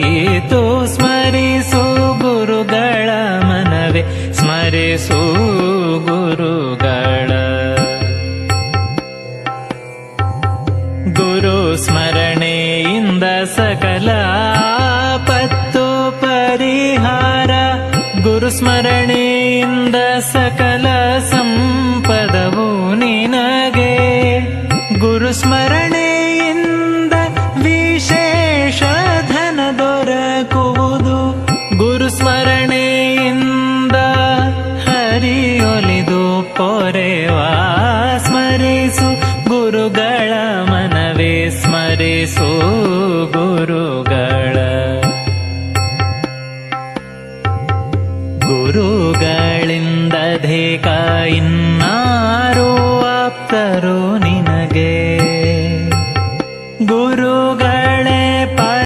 ದೊರೆಯಿತು ಸ್ಮರಿಸು ಗುರುಗಳ ಮನವೇ, ಸ್ಮರಿಸು ಗುರುಗಳ. ಗುರು ಸ್ಮರಣೆಯಿಂದ ಸಕಲ ಪತ್ತು ಪರಿಹಾರ, ಗುರು ಸ್ಮರಣೆಯಿಂದ ಸಕಲ ಸಂಪದವು ನಿನಗೆ. ಗುರು ಸ್ಮರಣೆಯಿಂದ ಪೊರೆವಾ ಸ್ಮರಿಸು ಗುರುಗಳ ಮನವೇ ಸ್ಮರಿಸು ಗುರುಗಳ. ಗುರುಗಳಿಂದಧೇಕ ಇನ್ನಾರು ಆಪ್ತರು ನಿನಗೆ. ಗುರುಗಳ